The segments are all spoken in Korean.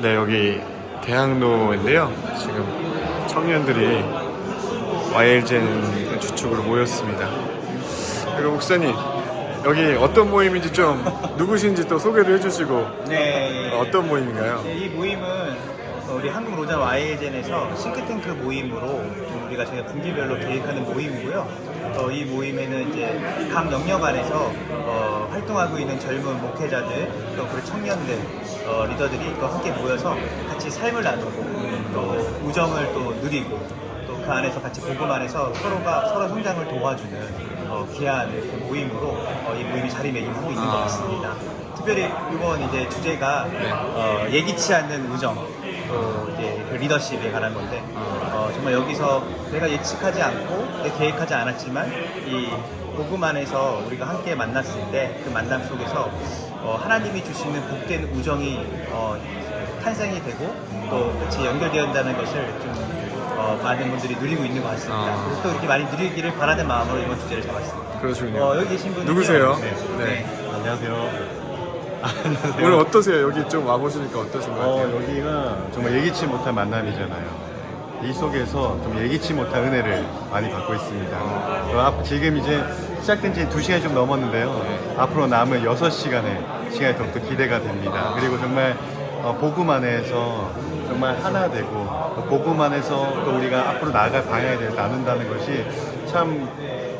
네, 여기 대학로인데요. 지금 청년들이 YL젠 주축으로 모였습니다. 그리고 목사님, 여기 어떤 모임인지 좀 누구신지 또 소개를 해주시고 네. 어떤 모임인가요? 네, 이 모임은 우리 한국 로잔 YL젠에서 싱크탱크 모임으로 좀 우리가 저희가 분기별로 계획하는 모임이고요. 어, 이 모임에는 이제 각 영역 안에서 어, 활동하고 있는 젊은 목회자들 또 그리고 청년들 어, 리더들이 또 함께 모여서 같이 삶을 나누고 또 우정을 또 누리고 또 그 안에서 같이 복음 안에서 서로가 서로 성장을 도와주는 어, 귀한 이렇게 모임으로 어, 이 모임이 자리매김하고 있는 것 아. 같습니다. 특별히 이번 이제 주제가 어, 예기치 않는 우정 또 이제 그 리더십에 관한 건데 어, 정말 여기서 내가 예측하지 않고 내 계획하지 않았지만 이 복음 안에서 우리가 함께 만났을 때 그 만남 속에서 어, 하나님이 주시는 복된 우정이 어, 탄생이 되고 또 같이 연결되었다는 것을 좀 어, 많은 분들이 누리고 있는 것 같습니다. 아. 그래서 또 이렇게 많이 누리기를 바라는 마음으로 이번 주제를 잡았습니다. 그러시군요. 어, 여기 계신 분이 누구세요? 네. 네. 네. 안녕하세요. 오늘 어떠세요? 여기 좀 와보시니까 어떠신 것 어, 같아요? 여기가 정말 예기치 못한 만남이잖아요. 이 속에서 좀 예기치 못한 은혜를 많이 받고 있습니다. 어, 앞- 지금 이제 시작된 지 2시간이 좀 넘었는데요. 앞으로 남은 6시간의 시간이 더욱더 기대가 됩니다. 그리고 정말 어, 복음 안에서 정말 하나 되고 또 복음 안에서 또 우리가 앞으로 나아갈 방향에 대해서 나눈다는 것이 참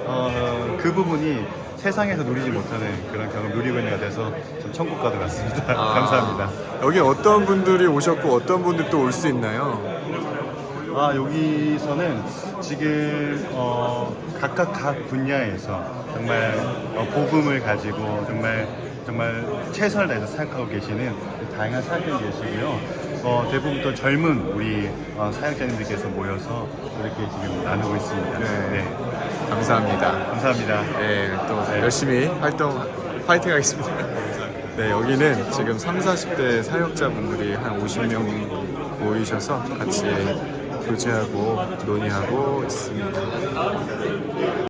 어, 그 부분이 세상에서 누리지 못하는 그런 경험 누리고 있는 것 같아서 좀 천국 가도 같습니다. 아. 감사합니다. 여기 어떤 분들이 오셨고 어떤 분들 또 올 수 있나요? 아 여기서는 지금 어, 각각 각 분야에서 정말 어, 복음을 가지고 정말 정말 최선을 다해서 사역하고 계시는 다양한 사역자들이 계시고요. 어, 대부분 또 젊은 우리 어, 사역자님들께서 모여서 이렇게 지금 나누고 있습니다. 네. 네. 감사합니다. 감사합니다. 네, 또 열심히 활동 파이팅 하겠습니다. 네, 여기는 지금 3, 40대 사역자분들이 한 50명 모이셔서 같이 교제하고 논의하고 있습니다.